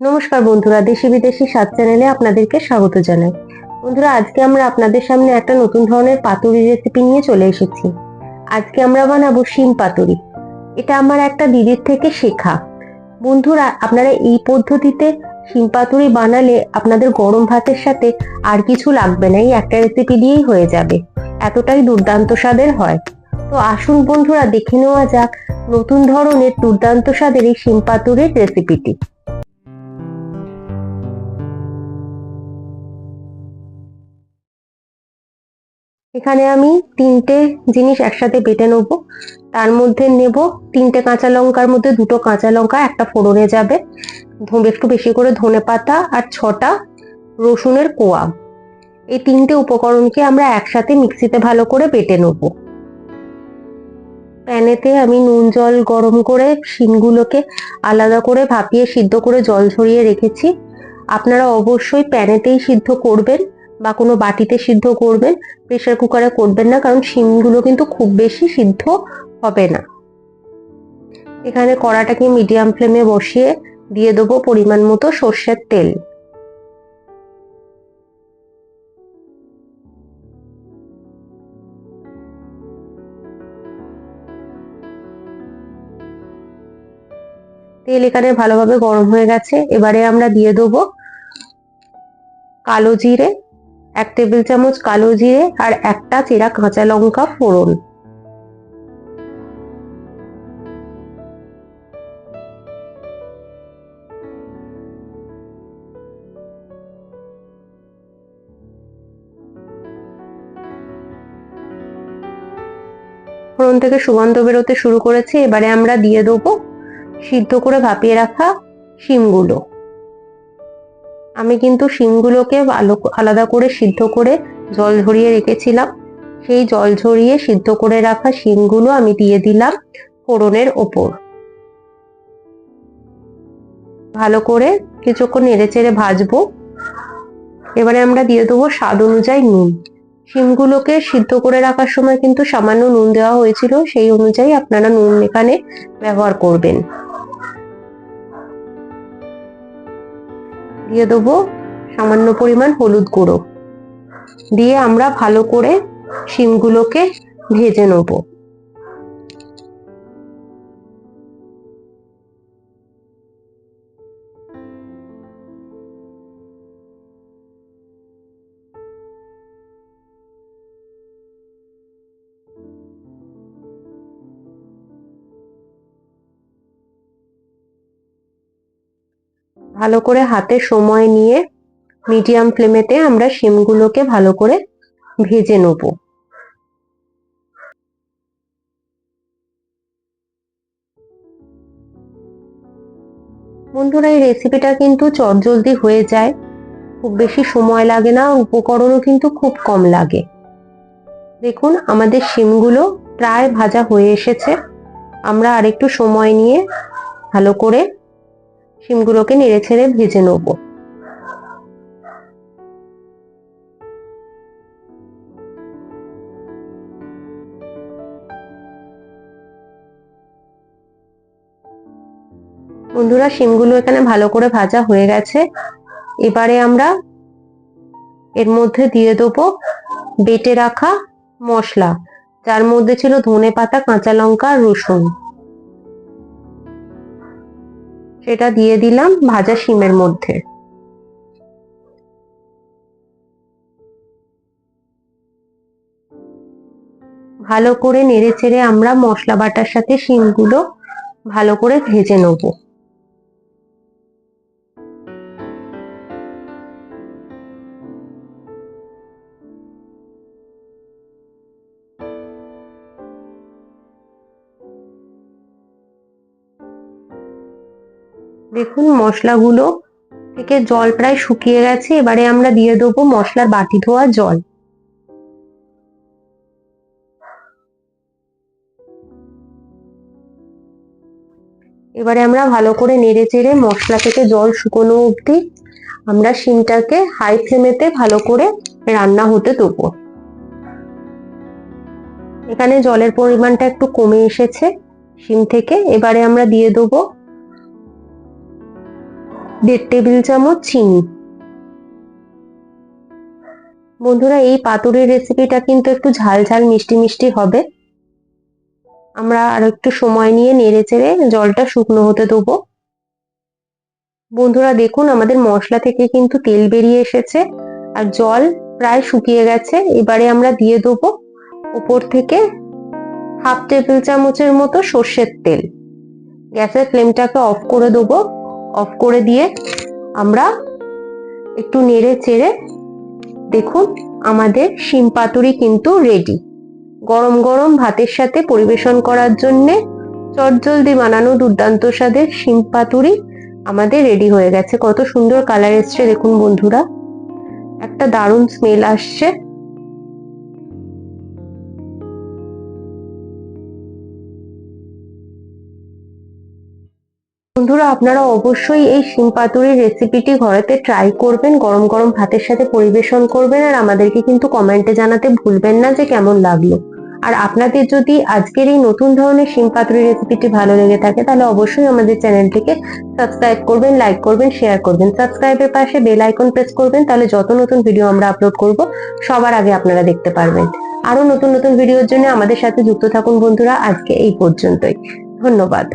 নমস্কার বন্ধুরা, দেশি বিদেশি স্বাদ চ্যানেলে আপনাদেরকে স্বাগত জানাই। বন্ধুরা, আজকে আমরা আপনাদের সামনে একটা নতুন ধরনের পাতুরি রেসিপি নিয়ে চলে এসেছি। আজকে আমরা বানাবো শিম পাতুরি। এটা আমার একটা দিদির থেকে শেখা। বন্ধুরা, আপনারা এই পদ্ধতিতে শিম পাতুরি বানালে আপনাদের গরম ভাতের সাথে আর কিছু লাগবে না, এই একটা রেসিপি দিয়েই হয়ে যাবে। এতটাই দুর্দান্ত স্বাদের হয়। তো আসুন বন্ধুরা, দেখে নেওয়া যাক নতুন ধরনের দুর্দান্ত স্বাদের এই শিম পাতুরির রেসিপিটি এখানে আমি তিনটে জিনিস একসাথে বেটে নেব। তার মধ্যে নেব তিনটে কাঁচা লঙ্কার মধ্যে দুটো কাঁচা লঙ্কা, একটা ফোড়নে যাবে। একটু বেশি করে ধনে পাতা আর ছটা রসুনের কোয়া। এই তিনটে উপকরণকে আমরা একসাথে মিক্সিতে ভালো করে বেটে নেব। প্যানেতে আমি নুন, জল গরম করে শিমগুলোকে আলাদা করে ভাপিয়ে সিদ্ধ করে জল ঝরিয়ে রেখেছি। আপনারা অবশ্যই প্যানেতেই সিদ্ধ করবেন। বা কোনো বাটিতে সিদ্ধ করবেন প্রেসার কুকারে করবেন না, কারণ শিমগুলো কিন্তু খুব বেশি সিদ্ধ হবে না। এখানে কড়াটাকে মিডিয়াম ফ্লেমে বসিয়ে দিয়ে দেবো পরিমাণ মতো সর্ষের তেল। তেল এখানে ভালোভাবে গরম হয়ে গেছে। এবারে আমরা দিয়ে দেবো কালো জিরে এক টেবিল চামচ কালো জিরে আর একটা চেরা কাঁচা লঙ্কা ফোড়ন। ফোড়ন থেকে সুগন্ধ বেরোতে শুরু করেছে, এবারে আমরা দিয়ে দেবো সিদ্ধ করে ভাপিয়ে রাখা শিমগুলো। আমি কিন্তু শিমগুলোকে আলো আলাদা করে সিদ্ধ করে জল ঝরিয়ে রেখেছিলাম। সেই জল ঝরিয়ে সিদ্ধ করে রাখা শিমগুলো আমি দিয়ে দিলাম ফোড়নের ওপর। ভালো করে কিছুক্ষণ নেড়ে চেড়ে ভাজবো। এবারে আমরা দিয়ে দেবো স্বাদ অনুযায়ী নুন। শিমগুলোকে সিদ্ধ করে রাখার সময় কিন্তু সামান্য নুন দেওয়া হয়েছিল, সেই অনুযায়ী আপনারা নুন এখানে ব্যবহার করবেন। দিয়ে দেবো সামান্য পরিমাণ হলুদ গুঁড়ো। দিয়ে আমরা ভালো করে শিমগুলোকে ভেজে নেব। ভালো করে হাতে সময় নিয়ে মিডিয়াম ফ্লেমেতে আমরা শিমগুলোকে ভালো করে ভেজে নেব। বন্ধুরা, এই রেসিপিটা কিন্তু চটজলদি হয়ে যায়। খুব বেশি সময় লাগে না, উপকরণও কিন্তু খুব কম লাগে। দেখুন, আমাদের শিমগুলো প্রায় ভাজা হয়ে এসেছে। আমরা আরেকটু সময় নিয়ে ভালো করে শিমগুলোকে নেড়ে ছেড়ে ভেজে নেব। বন্ধুরা, শিমগুলো এখানে ভালো করে ভাজা হয়ে গেছে। এবারে আমরা এর মধ্যে দিয়ে দেবো বেটে রাখা মশলা, যার মধ্যে ছিল ধনে পাতা কাঁচা লঙ্কা, রসুন। সেটা দিয়ে দিলাম ভাজা শিমের মধ্যে। ভালো করে নেড়ে চেড়ে আমরা মশলা বাটার সাথে শিমগুলো ভালো করে ভেজে নেব। দেখুন, মশলাগুলো থেকে জল প্রায় শুকিয়ে গেছে। এবারে আমরা দিয়ে দেবো মশলার বাটি ধোয়া জল। এবারে আমরা ভালো করে নেড়ে চেড়ে মশলা থেকে জল শুকনো অবধি আমরা শিমটাকে হাই ফ্লেমেতে ভালো করে রান্না হতে দেবো। এখানে জলের পরিমাণটা একটু কমে এসেছে শিম থেকে। এবারে আমরা দিয়ে দেবো দেড় টেবিল চামচ চিনি। বন্ধুরা, এই পাতুরির রেসিপিটা কিন্তু একটু ঝাল ঝাল, মিষ্টি মিষ্টি হবে। আমরা আর একটু সময় নিয়ে নেড়ে চেড়ে জলটা শুকনো হতে দেবো। বন্ধুরা, দেখুন, আমাদের মশলা থেকে কিন্তু তেল বেরিয়ে এসেছে আর জল প্রায় শুকিয়ে গেছে। এবারে আমরা দিয়ে দেবো উপর থেকে হাফ টেবিল চামচের মতো সর্ষের তেল। গ্যাসের ফ্লেমটাকে অফ করে দেবো। অফ করে দিয়ে আমরা একটু নেড়ে চেড়ে দেখুন, আমাদের শিম পাতুরি কিন্তু রেডি গরম গরম ভাতের সাথে পরিবেশন করার জন্যে চটজলদি বানানো দুর্দান্ত স্বাদের শিম পাতুরি আমাদের রেডি হয়ে গেছে। কত সুন্দর কালার এসছে, দেখুন বন্ধুরা। একটা দারুণ স্মেল আসছে। বন্ধুরা, আপনারা অবশ্যই এই শিম পাতুরির রেসিপিটি ঘরেতে ট্রাই করবেন, গরম গরম ভাতের সাথে পরিবেশন করবেন আর আমাদেরকে কিন্তু কমেন্টে জানাতে ভুলবেন না যে কেমন লাগল। আর আপনাদের যদি আজকের এই নতুন ধরনের শিম পাতুরি রেসিপিটি ভালো লেগে থাকে, তাহলে অবশ্যই আমাদের চ্যানেলটিকে সাবস্ক্রাইব করবেন লাইক করবেন শেয়ার করবেন। সাবস্ক্রাইবের পাশে বেল আইকন প্রেস করবেন, তাহলে যত নতুন ভিডিও আমরা আপলোড করব, সবার আগে আপনারা দেখতে পারবেন। আরও নতুন নতুন ভিডিওর জন্য আমাদের সাথে যুক্ত থাকুন বন্ধুরা, আজকে এই পর্যন্তই। ধন্যবাদ।